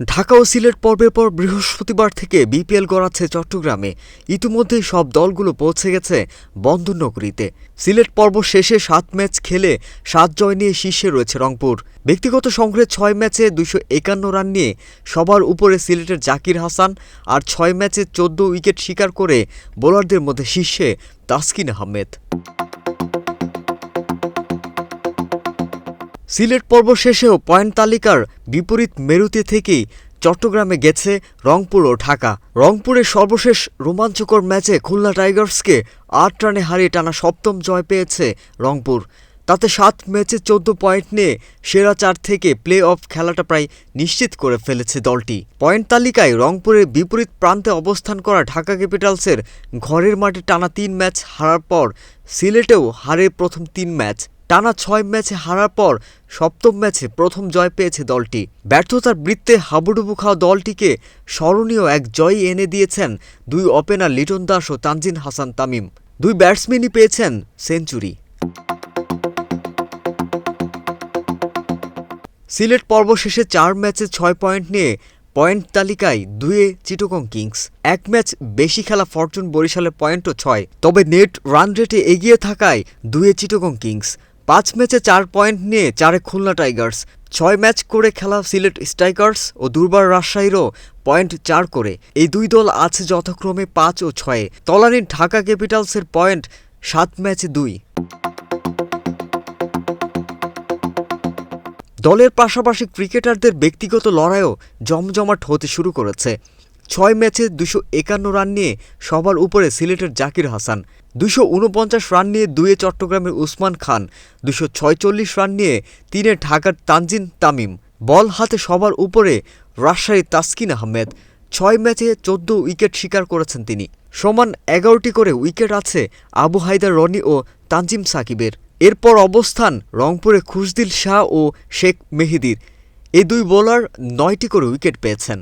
ঢাকা ও সিলেট পর্বের পর বৃহস্পতিবার থেকে বিপিএল গড়াচ্ছে চট্টগ্রামে। ইতিমধ্যেই সব দলগুলো পৌঁছে গেছে বন্দরনগরীতে। সিলেট পর্ব শেষে সাত ম্যাচ খেলে সাত জয় নিয়ে শীর্ষে রয়েছে রংপুর। ব্যক্তিগত সংগ্রহে ছয় ম্যাচে দুশো একান্ন রান নিয়ে সবার উপরে সিলেটের জাকির হাসান আর ছয় ম্যাচে চোদ্দ উইকেট শিকার করে বোলারদের মধ্যে শীর্ষে তাসকিন আহমেদ। সিলেট পর্ব শেষেও পয়েন্ট তালিকার বিপরীত মেরুতে থেকেই চট্টগ্রামে গেছে রংপুর ও ঢাকা। রংপুরের সর্বশেষ রোমাঞ্চকর ম্যাচে খুলনা টাইগার্সকে আট রানে হারিয়ে টানা সপ্তম জয় পেয়েছে রংপুর। তাতে সাত ম্যাচে চোদ্দ পয়েন্ট নিয়ে সেরা চার থেকে প্লে অফ খেলাটা প্রায় নিশ্চিত করে ফেলেছে দলটি। পয়েন্ট তালিকায় রংপুরের বিপরীত প্রান্তে অবস্থান করা ঢাকা ক্যাপিটালসের ঘরের মাঠে টানা তিন ম্যাচ হারার পর সিলেটেও হারে প্রথম তিন ম্যাচ। টানা ছয় ম্যাচে হারার পর সপ্তম ম্যাচে প্রথম জয় পেয়েছে দলটি। ব্যর্থতার বৃত্তে হাবুডুবু খাওয়া দলটিকে স্মরণীয় এক জয় এনে দিয়েছেন দুই ওপেনার লিটন দাস ও তানজিন হাসান তামিম। দুই ব্যাটসম্যানই পেয়েছেন সেঞ্চুরি। সিলেট পর্ব শেষে চার ম্যাচে ছয় পয়েন্ট নিয়ে পয়েন্ট তালিকায় দুয়ে চিটগং কিংস। এক ম্যাচ বেশি খেলা ফরচুন বরিশালের পয়েন্টও ছয়। তবে নেট রান রেটে এগিয়ে থাকায় দুয়ে চিটগং কিংস। পাঁচ ম্যাচে চার পয়েন্ট নিয়ে চারে খুলনা টাইগার্স, ছয় ম্যাচ করে খেলা সিলেট স্ট্রাইকার্স ও দুর্বার রাজশাহীরও পয়েন্ট চার করে। এই দুই দল আছে যথাক্রমে পাঁচ ও ছয়ে। তলানির ঢাকা ক্যাপিটালসের পয়েন্ট সাত ম্যাচে দুই। দলের পাশাপাশি ক্রিকেটারদের ব্যক্তিগত লড়াইও জমজমাট হতে শুরু করেছে। ছয় ম্যাচে দুশো একান্ন রান নিয়ে সবার উপরে সিলেটের জাকির হাসান, দুশো উনপঞ্চাশ রান নিয়ে দুয়ে চট্টগ্রামের উসমান খান, দুশো ছয়চল্লিশ রান নিয়ে তিনে ঢাকার তানজিন তামিম। বল হাতে সবার উপরে রাজশাহীর তাসকিন আহমেদ, ছয় ম্যাচে চোদ্দ উইকেট শিকার করেছেন তিনি। সমান এগারোটি করে উইকেট আছে আবু হায়দার রনি ও তানজিম সাকিবের। এরপর অবস্থান রংপুরে খুশদিল শাহ ও শেখ মেহেদির। এই দুই বোলার নয়টি করে উইকেট পেয়েছেন।